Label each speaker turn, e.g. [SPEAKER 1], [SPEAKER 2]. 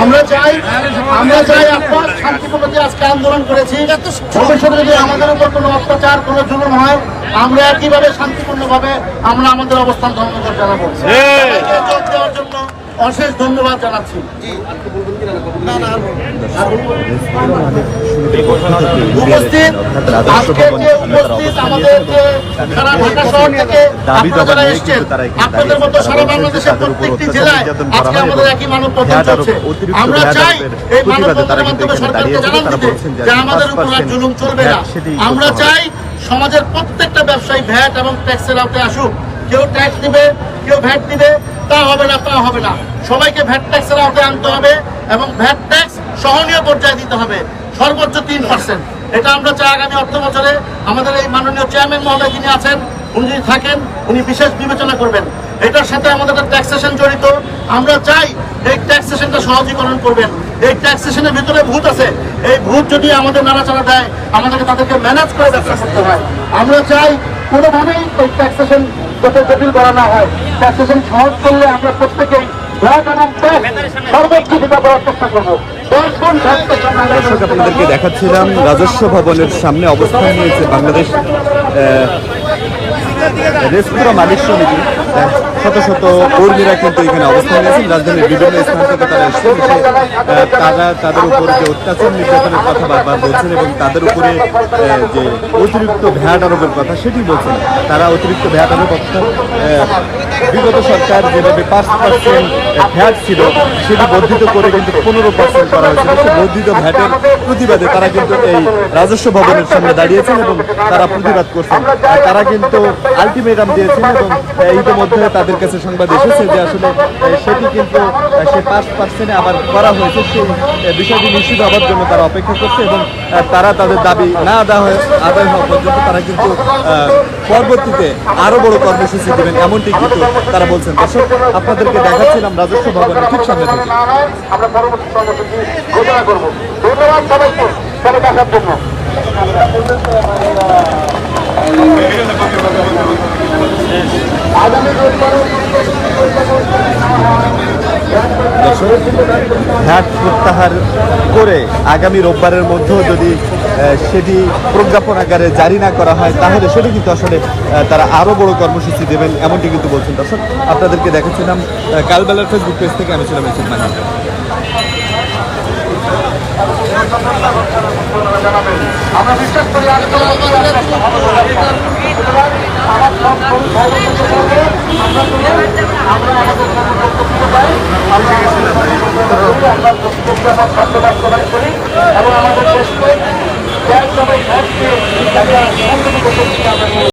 [SPEAKER 1] আমরা চাই আমরা চাই শান্তিপূর্ণ যে আজকে আন্দোলন করেছি। আমাদের উপর কোনো আমরা শান্তিপূর্ণভাবে আমরা আমাদের অবস্থান ধর্ম জানাব অশেষ ধন্যবাদ জানাচ্ছি। উপস্থিত আজকে যে উপস্থিত আমাদের যে সারা ঢাকা শহর থেকে আপনারা যারা এসছেন
[SPEAKER 2] কিন্তু তারা এখানে
[SPEAKER 1] আপনাদের মতো সারা বাংলাদেশের
[SPEAKER 2] উপর
[SPEAKER 1] প্রত্যেকটি জেলায় আজকে আমাদের একই মানব পতন চলছে। আমরা চাই এই মানব পতনের মাধ্যমে সরকারকে জানান দিতে
[SPEAKER 2] যে
[SPEAKER 1] যে আমাদের উপর আর জুলুম চলবে না। আমরা চাই সমাজের প্রত্যেকটা ব্যবসায়ী ভ্যাট এবং ট্যাক্সের আওতায় আসুক। কেউ ট্যাক্স দিবে কেউ ভ্যাট দিবে তা হবে না তা হবে না। সবাইকে ভ্যাট ট্যাক্সের আওতায় আনতে হবে এবং ভ্যাট ট্যাক্স সহনীয় পর্যায়ে দিতে হবে, সর্বোচ্চ তিন পার্সেন্ট এটা আমরা চাই আগামী অর্থ বছরে। আমাদের এই মাননীয় চেয়ারম্যান মহোদয় যিনি আছেন, উনি যদি থাকেন, উনি বিশেষ বিবেচনা করবেন। এটার সাথে আমাদের একটা ট্যাক্সেশন জড়িত। আমরা চাই এই ট্যাক্সেশনটা সহজীকরণ করবেন। এই ট্যাক্সেশনের ভিতরে ভূত আছে। এই ভূত যদি আমাদের নাড়াচাড়া দেয় আমাদেরকে তাদেরকে ম্যানেজ করে ব্যবসা করতে হয়। আমরা চাই কোনোভাবেই এই ট্যাক্সেশন যাতে জটিল করা না হয়। ট্যাক্সেশন সহজ করলে আমরা প্রত্যেকেই সর্বোচ্চ করার চেষ্টা করব।
[SPEAKER 2] দর্শক আপনাদেরকে দেখাচ্ছিলাম রাজস্ব ভবনের সামনে অবস্থান নিয়েছে বাংলাদেশ রেস্তোরাঁ মালিক সমিতি। শত শত কর্মীরা কিন্তু এখানে অবস্থান নিয়েছেন। রাজধানীর বিভিন্ন স্থান থেকে তারা এসেছেন এসে, তারা তাদের উপর যে অত্যাচার নির্যাতনের কথা বারবার বলছেন এবং তাদের উপরে যে অতিরিক্ত ভ্যাট আরোপের কথা সেটি বলছেন। তারা অতিরিক্ত ভ্যাট আরোপ অর্থাৎ বিগত সরকার যেভাবে পাঁচ পার্সেন্ট ভ্যাট ছিল সেটি বর্ধিত করে কিন্তু পনেরো পার্সেন্ট করা হয়েছিল সেই বর্ধিত ভ্যাটের প্রতিবাদে তারা কিন্তু এই রাজস্ব ভবনের সামনে দাঁড়িয়েছেন এবং তারা প্রতিবাদ করছেন। তারা কিন্তু আলটিমেটাম দিয়েছেন এবং আহ, ইতিমধ্যে তাদের কাছে সংবাদ এসেছে যে আসলে সেটি কিন্তু সেই পাঁচ পার্সেন্টে আবার করা হয়েছে, সেই বিষয়টি নিশ্চিত হওয়ার জন্য তারা অপেক্ষা করছে এবং তারা তাদের দাবি না আদায় হয়ে, আদায় হওয়া পর্যন্ত তারা কিন্তু পরবর্তীতে আরও বড় কর্মসূচি দেবেন, এমনটি কিন্তু তারা বলছেন। দর্শক, আপনাদেরকে দেখাচ্ছিলাম রাজস্ব ভবনের ঠিক সামনে থেকে।
[SPEAKER 1] আমরা পরবর্তী কর্মসূচি ঘোষণা করব। ধন্যবাদ সবাইকে। জন্য আগামী রোববার
[SPEAKER 2] ভ্যাট প্রত্যাহার করে আগামী রোববারের মধ্যেও যদি সেটি প্রজ্ঞাপন আকারে জারি না করা হয় তাহলে সেটি কিন্তু আসলে তারা আরও বড় কর্মসূচি দেবেন এমনটি কিন্তু বলছেন দর্শক। আপনাদেরকে দেখাচ্ছিলাম আহ, কালবেলার ফেসবুক পেজ থেকে আমি ছিলাম এসিদ মাহিন
[SPEAKER 1] আমরা বিশ্বাস করি আমার আমাদের প্রদান করি